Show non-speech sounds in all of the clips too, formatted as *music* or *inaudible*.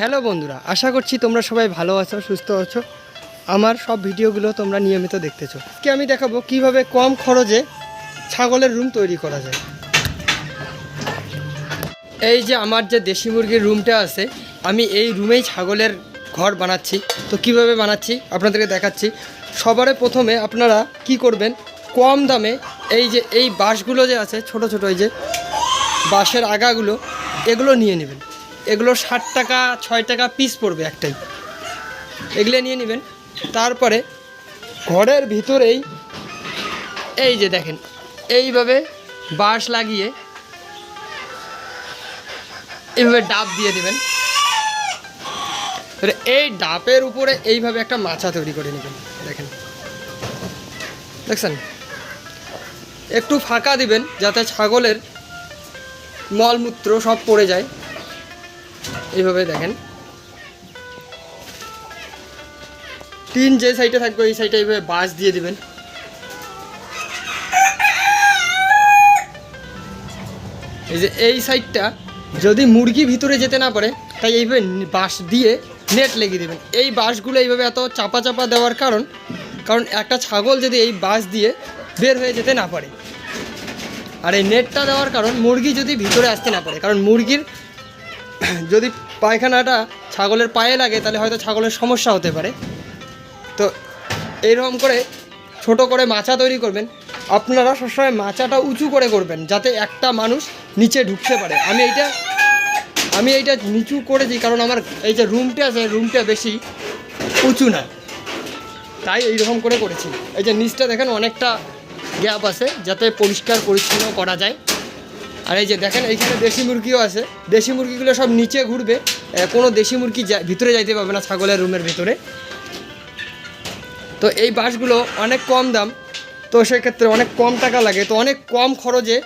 Hello বন্ধুরা, আশা করছি তোমরা সবাই ভালো আছো, সুস্থ আছো। আমার সব ভিডিওগুলো তোমরা নিয়মিত দেখতেছো। আজকে আমি দেখাবো কীভাবে কম খরচে ছাগলের রুম তৈরি করা যায়। এই যে আমার যে দেশি মুরগির রুমটা আছে, আমি এই রুমেই ছাগলের ঘর বানাচ্ছি। তো কীভাবে বানাচ্ছি, আপনাদেরকে দেখাচ্ছি। সবারে প্রথমে আপনারা কি করবেন, কম দামে এই যে, এই বাঁশগুলো যে আছে, ছোট ছোট এই যে বাঁশের আগাগুলো, এগুলো নিয়ে নেবেন। এগুলো ষাট টাকা, ছয় টাকা পিস পড়বে একটাই। এগুলো নিয়ে নেবেন। তারপরে ঘরের ভিতরেই এই যে দেখেন, এইভাবে বাঁশ লাগিয়ে এইভাবে ডাব দিয়ে দেবেন। এই ডাবের উপরে এইভাবে একটা মাছা তৈরি করে নেবেন, দেখেন। দেখছেন? একটু ফাঁকা দিবেন যাতে ছাগলের মলমূত্র সব পড়ে যায়। এইভাবে দেখেন। টিন যে সাইডে থাকবে, এই সাইডে এইভাবে বাঁশ দিয়ে দিবেন। এই যে এই সাইডটা যদি মুরগি ভিতরে যেতে না পারে, তাই এইভাবে বাঁশ দিয়ে নেট লেগে দেবেন। এই বাঁশগুলো এইভাবে এত চাপা চাপা দেওয়ার কারণ কারণ একটা ছাগল যদি এই বাঁশ দিয়ে বের হয়ে যেতে না পারে, আর এই নেটটা দেওয়ার কারণ মুরগি যদি ভিতরে আসতে না পারে, কারণ মুরগির যদি পায়খানাটা ছাগলের পায়ে লাগে, তাহলে হয়তো ছাগলের সমস্যা হতে পারে। তো এইরকম করে ছোট করে মাচা তৈরি করবেন। আপনারা সবসময় মাচাটা উঁচু করে করবেন, যাতে একটা মানুষ নিচে ঢুকতে পারে। আমি এইটা আমি এইটা নিচু করেছি কারণ আমার এই যে রুমটা আছে, রুমটা বেশি উঁচু না। তাই এইরকম করে করেছি। এই যে নিচটা দেখেন, অনেকটা গ্যাপ আছে, যাতে পরিষ্কার পরিচ্ছন্ন করা যায়। আর এই যে দেখেন, এইখানে দেশি মুরগিও আছে। দেশি মুরগিগুলো সব নিচে ঘুরবে। কোনো দেশি মুরগি ভিতরে যাইতে পারবে না ছাগলের রুমের ভিতরে। তো এই বাসগুলো অনেক কম দাম। তো সেক্ষেত্রে অনেক কম টাকা লাগে। তো অনেক কম খরচে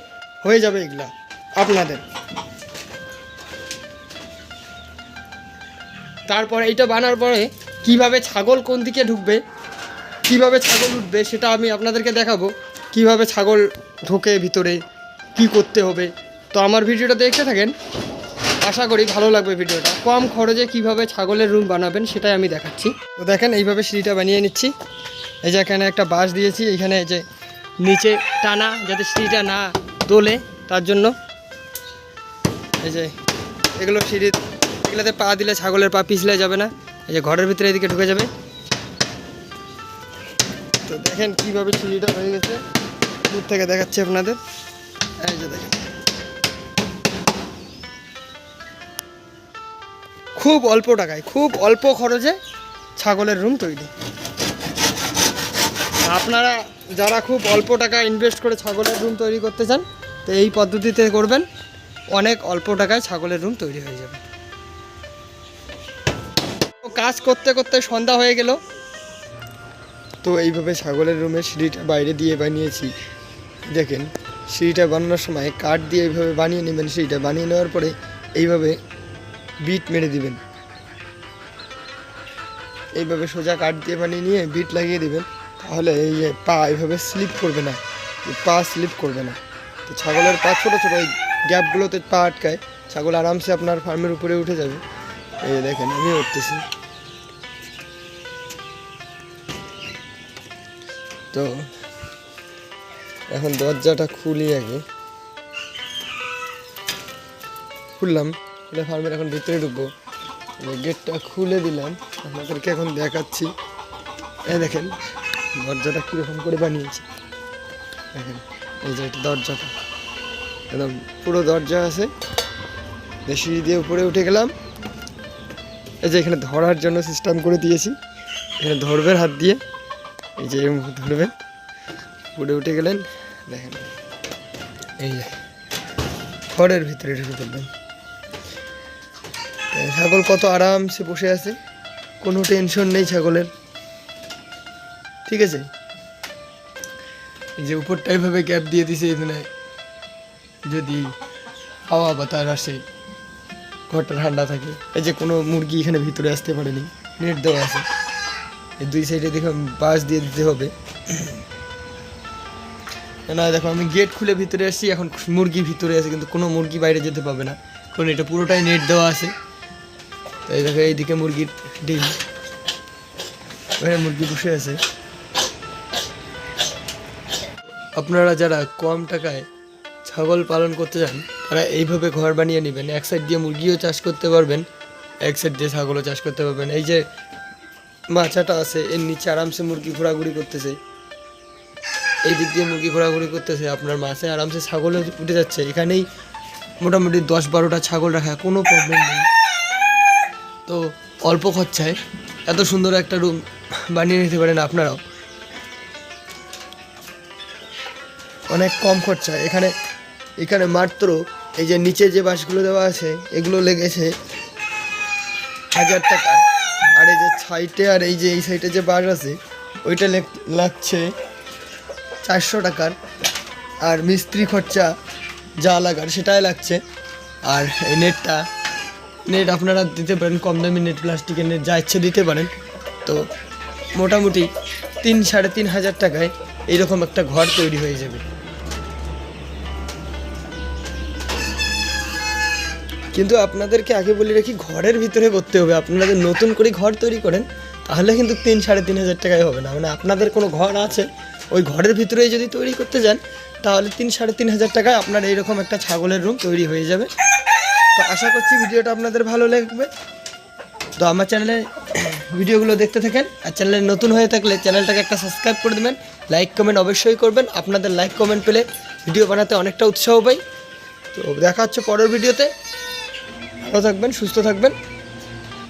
হয়ে যাবে এগুলা আপনাদের। তারপর এইটা বানার পরে কীভাবে ছাগল কোন দিকে ঢুকবে, কীভাবে ছাগল উঠবে সেটা আমি আপনাদেরকে দেখাবো। কীভাবে ছাগল ঢোকে ভিতরে কি করতে হবে? তো আমার ভিডিওটা দেখতে থাকেন। আশা করি ভালো লাগবে ভিডিওটা। কম খরচে কীভাবে ছাগলের রুম বানাবেন সেটাই আমি দেখাচ্ছি। তো দেখেন, এইভাবে সিঁড়িটা বানিয়ে নিচ্ছি। এই যে এখানে একটা বাঁশ দিয়েছি এখানে এই যে নিচে টানা যাতে সিঁড়িটা না তোলে তার জন্য এই যে এগুলো সিঁড়ি, এগুলোতে পা দিলে ছাগলের পা পিছলে যাবে না। এই যে ঘরের ভিতরে এদিকে ঢুকে যাবে। তো দেখেন কীভাবে সিঁড়িটা হয়ে গেছে। দূর থেকে দেখাচ্ছি আপনাদের। এই যে দেখেন। খুব অল্প টাকায়, খুব অল্প খরচে ছাগলের রুম তৈরি। আপনারা যারা খুব অল্প টাকা ইনভেস্ট করে ছাগলের রুম তৈরি করতে চান, তো এই পদ্ধতিতে করবেন, অনেক অল্প টাকায় ছাগলের রুম তৈরি হয়ে যাবে। কাজ করতে করতে সন্ধ্যা হয়ে গেল। তো এইভাবে ছাগলের রুমের সিঁড়িটা বাইরে দিয়ে বানিয়েছি। দেখেন সিঁড়িটা বানানোর সময় কাঠ দিয়ে এইভাবে বানিয়ে নেবেন, সিঁড়িটা বানিয়ে নেওয়ার পরে এইভাবে বিট মেরে দিবেন। এইভাবে সোজা কাঠ দিয়ে বানিয়ে নিয়ে বিট লাগিয়ে দিবেন, তাহলে এই যে পা এইভাবে স্লিপ করবে না পা স্লিপ করবে না। তো ছাগলের পা ছোটো ছোটো, এই গ্যাপগুলোতে পা আটকায়, ছাগল আরামসে আপনার ফার্মের উপরে উঠে যাবে। এই দেখেন, আমি উঠতেছি। তো এখন দরজাটা খুলি আগে। খুললাম, খুলে ফার্মের এখন ভিতরে ঢুকবো। গেটটা খুলে দিলাম, আপনাদেরকে এখন দেখাচ্ছি। এই দেখেন, দরজাটা কীরকম করে বানিয়েছি। দেখেন, এই যে এটা দরজাটা। একদম পুরো দরজা আছে। সিঁড়ি দিয়ে উপরে উঠে গেলাম। এই যে এখানে ধরার জন্য সিস্টেম করে দিয়েছি। এখানে ধরবেন হাত দিয়ে। এই যে ধরবেন। উপরে উঠে গেলেন। দেখেন, এই যে ঘরের ভিতরে ঢুকে পড়বেন ছাগল কত আরামসে বসে আছে, কোনো টেনশন নেই ছাগলের। ঠিক আছে? এই যে উপরটা এইভাবে গ্যাপ দিয়ে দিছে, এখানে যদি হাওয়া বাতাস আসে ঘরটা ঠান্ডা থাকে। এই যে কোনো মুরগি এখানে ভিতরে আসতে পারেনি, নেট দেওয়া আছে। এই দুই সাইডে দেখো বাঁশ দিয়ে দিতে হবে। না, দেখো, আমি গেট খুলে ভিতরে আসছি, এখন মুরগি ভিতরে আছে, কিন্তু কোনো মুরগি বাইরে যেতে পাবে না। কারণ এটা পুরোটাই নেট দেওয়া আছে। তো এই দেখো, এইদিকে মুরগির ডিম। ওখানে মুরগি বসে আছে। আপনারা যারা কম টাকায় ছাগল পালন করতে চান, তারা এইভাবে ঘর বানিয়ে নেবেন। এক সাইড দিয়ে মুরগিও চাষ করতে পারবেন, এক সাইড দিয়ে ছাগলও চাষ করতে পারবেন। এই যে মাচাটা আছে, এর নিচে আরামসে মুরগি ঘোরাঘুরি করতেছে। এই দিক দিয়ে মুরগি ঘোরাঘুরি করতেছে, আপনার মাছে আরামসে ছাগলও উঠে যাচ্ছে। এখানেই মোটামুটি দশ বারোটা ছাগল রাখা, কোনো প্রবলেম নেই। তো অল্প খরচায় এত সুন্দর একটা রুম বানিয়ে নিতে পারেন আপনারাও। অনেক কম খরচা এখানে এখানে মাত্র এই যে নিচে যে বাসগুলো দেওয়া আছে, এগুলো লেগেছে হাজার টাকা আর এই যে সাইডে আর এই যে এই সাইডে যে বাস আছে, ওইটা লেগ- লাগছে চারশো টাকার আর মিস্ত্রি খরচা যা লাগার সেটাই লাগছে। আর এই নেটটা, নেট আপনারা দিতে পারেন, কম দামি নেট, প্লাস্টিকের নেট, যা ইচ্ছে দিতে পারেন। তো মোটামুটি তিন, সাড়ে তিন হাজার টাকায় এইরকম একটা ঘর তৈরি হয়ে যাবে। কিন্তু আপনাদেরকে আগে বলে রাখি, ঘরের ভিতরে করতে হবে। আপনারা নতুন করে ঘর তৈরি করেন তাহলে কিন্তু তিন, সাড়ে তিন হাজার টাকায় হবে না। মানে আপনাদের কোনো ঘর আছে, ওই ঘরের ভিতরেই যদি তৈরি করতে যান, তাহলে তিন, সাড়ে তিন হাজার টাকায় আপনার এইরকম একটা ছাগলের রুম তৈরি হয়ে যাবে। তো আশা করছি ভিডিওটা আপনাদের ভালো লাগবে। তো আমার চ্যানেলে *clears throat* ভিডিওগুলো দেখতে থাকেন। আর চ্যানেলে নতুন হয়ে থাকলে চ্যানেলটাকে একটা সাবস্ক্রাইব করে দেবেন। লাইক কমেন্ট অবশ্যই করবেন। আপনাদের লাইক কমেন্ট পেলে ভিডিও বানাতে অনেকটা উৎসাহ পাই। তো দেখা হচ্ছে পরের ভিডিওতে। ভালো থাকবেন, সুস্থ থাকবেন।